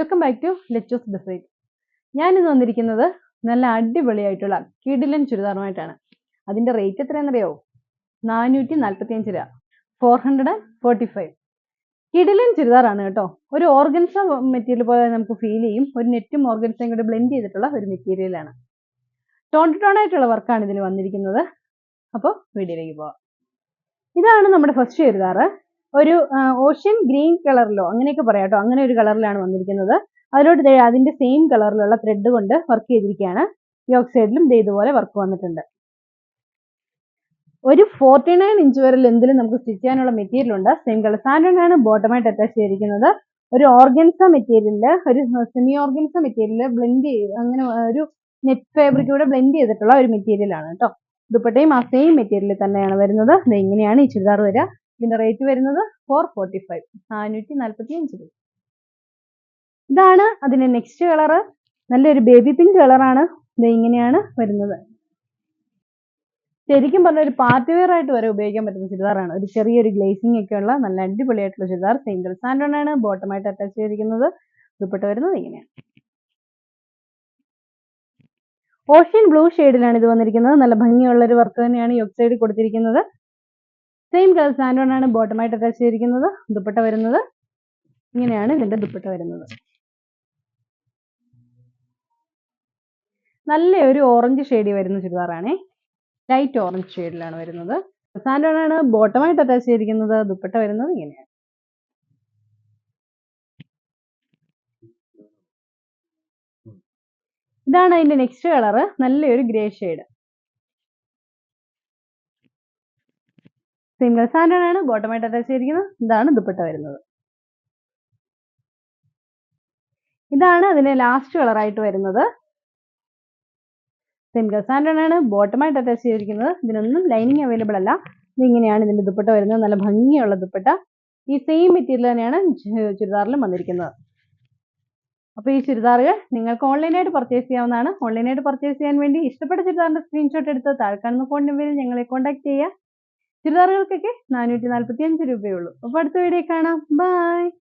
Welcome back to ലെറ്റോസ് design ഞാനിന്ന് വന്നിരിക്കുന്നത് നല്ല അടിപൊളിയായിട്ടുള്ള കിഡിലൻ ചുരിദാറുമായിട്ടാണ്. അതിന്റെ റേറ്റ് എത്രയാണെന്നറിയോ നാനൂറ്റി നാൽപ്പത്തി അഞ്ച് രൂപ. Four hundred and forty five കിഡിലൻ ചുരിദാറാണ് കേട്ടോ. ഒരു ഓർഗൻസ മെറ്റീരിയൽ പോലെ നമുക്ക് ഫീൽ ചെയ്യും. ഒരു നെറ്റും ഓർഗൻസയും കൂടെ ബ്ലെൻഡ് ചെയ്തിട്ടുള്ള ഒരു മെറ്റീരിയലാണ് ടോൺ ടു ടോൺ ആയിട്ടുള്ള വർക്കാണ് ഇതിൽ വന്നിരിക്കുന്നത്. അപ്പോൾ വീഡിയോയിലേക്ക് പോവാം. ഇതാണ് നമ്മുടെ ഫസ്റ്റ് ചുരിദാറ്. ഒരു ഓഷ്യൻ ഗ്രീൻ കളറിലോ അങ്ങനെയൊക്കെ പറയാം കേട്ടോ. അങ്ങനെ ഒരു കളറിലാണ് വന്നിരിക്കുന്നത്. അതിലോട്ട് അതിന്റെ സെയിം കളറിലുള്ള ത്രെഡ് കൊണ്ട് വർക്ക് ചെയ്തിരിക്കുകയാണ്. ഈ ഓക്സൈഡിലും ദേ ഇതുപോലെ വർക്ക് വന്നിട്ടുണ്ട്. ഒരു ഫോർട്ടി നയൻ ഇഞ്ച് വരെ ലെന്തിൽ നമുക്ക് സ്റ്റിച്ച് ചെയ്യാനുള്ള മെറ്റീരിയൽ ഉണ്ട്. സെയിം കളർ സാൻഡൺ ആണ് ബോട്ടമായിട്ട് അറ്റാച്ച് ചെയ്തിരിക്കുന്നത്. ഒരു ഓർഗൻസ മെറ്റീരിയലിൽ ഒരു സെമി ഓർഗൻസ മെറ്റീരിയൽ ബ്ലെൻഡ് ചെയ്ത് അങ്ങനെ ഒരു നെറ്റ് ഫാബ്രിക് കൂടെ ബ്ലെൻഡ് ചെയ്തിട്ടുള്ള ഒരു മെറ്റീരിയലാണ് കേട്ടോ. ദുപ്പട്ടയും ആ സെയിം മെറ്റീരിയൽ തന്നെയാണ് വരുന്നത്. ഇങ്ങനെയാണ് ഈ ചുരിദാർ വരിക. ഇതിന്റെ റേറ്റ് വരുന്നത് ഫോർ ഫോർട്ടി ഫൈവ് നാനൂറ്റി നാൽപ്പത്തി അഞ്ച് രൂപ. ഇതാണ് അതിന്റെ നെക്സ്റ്റ് കളറ് നല്ലൊരു ബേബി പിങ്ക് കളറാണ് ഇത് ഇങ്ങനെയാണ് വരുന്നത്. ശരിക്കും പറഞ്ഞ ഒരു പാർട്ടി വെയർ ആയിട്ട് വരെ ഉപയോഗിക്കാൻ പറ്റുന്ന ചുരിദാറാണ് ഒരു ചെറിയൊരു ഗ്ലേസിംഗ് ഒക്കെ ഉള്ള നല്ല അടിപൊളിയായിട്ടുള്ള ചുരിദാർ. സിംഗിൾ സാൻഡോൺ ആണ്. ബോട്ടമായിട്ട് അറ്റാച്ച് ചെയ്തിരിക്കുന്നത്. ദുപ്പട്ട വരുന്നത് ഇങ്ങനെയാണ്. ഓഷ്യൻ ബ്ലൂ ഷെയ്ഡിലാണ് ഇത് വന്നിരിക്കുന്നത്. നല്ല ഭംഗിയുള്ള ഒരു വർക്ക് തന്നെയാണ് യോഗ് സൈഡിൽ കൊടുത്തിരിക്കുന്നത്. സെയിം കളർ സാൻഡോൺ ആണ് ബോട്ടമായിട്ട് അറ്റാച്ച് ചെയ്തിരിക്കുന്നത്. ദുപ്പട്ട വരുന്നത്. ഇങ്ങനെയാണ് ഇതിന്റെ ദുപ്പട്ട വരുന്നത്. നല്ല ഒരു ഓറഞ്ച് ഷെയ്ഡിൽ വരുന്ന ചുരിദാറാണേ ലൈറ്റ് ഓറഞ്ച് ഷെയ്ഡിലാണ് വരുന്നത്. സാൻഡോൺ ആണ് ബോട്ടമായിട്ട് അറ്റാച്ച് ചെയ്തിരിക്കുന്നത്. ദുപ്പട്ട വരുന്നത് ഇങ്ങനെയാണ്. ഇതാണ് അതിന്റെ നെക്സ്റ്റ് കളറ് നല്ലൊരു ഗ്രേ ഷെയ്ഡ് സിംഗിൾ സാൻഡൺ ആണ് ബോട്ടമായിട്ട് അറ്റാച്ച് ചെയ്തിരിക്കുന്നത് ഇതാണ് ദുപ്പട്ട വരുന്നത്. ഇതാണ് അതിന്റെ ലാസ്റ്റ് കളർ ആയിട്ട് വരുന്നത്. സിംഗിൾ സാൻഡൺ ആണ് ബോട്ടമായിട്ട് അറ്റാച്ച് ചെയ്തിരിക്കുന്നത്. ഇതിനൊന്നും ലൈനിങ് അവൈലബിൾ അല്ല. ഇതിങ്ങനെയാണ് ഇതിന്റെ ദുപ്പട്ട വരുന്നത്. നല്ല ഭംഗിയുള്ള ദുപ്പട്ട. ഈ സെയിം മെറ്റീരിയൽ തന്നെയാണ് ചുരിദാറിലും വന്നിരിക്കുന്നത്. അപ്പോൾ ഈ ചുരിദാറുകൾ നിങ്ങൾക്ക് ഓൺലൈനായിട്ട് പർച്ചേസ് ചെയ്യാവുന്നതാണ്. ഓൺലൈനായിട്ട് പർച്ചേസ് ചെയ്യാൻ വേണ്ടി ഇഷ്ടപ്പെട്ട ചുരിദാറിന്റെ സ്ക്രീൻഷോട്ട് എടുത്ത് താഴെ കാണുന്ന ഫോൺ നമ്പറിൽ ഞങ്ങളെ കോൺടാക്ട് ചെയ്യുക. ചുരിദാറുകൾക്കൊക്കെ നാനൂറ്റി നാൽപ്പത്തി അഞ്ച് രൂപയേ ഉള്ളൂ. അപ്പോൾ അടുത്ത വീഡിയോ കാണാം. ബൈ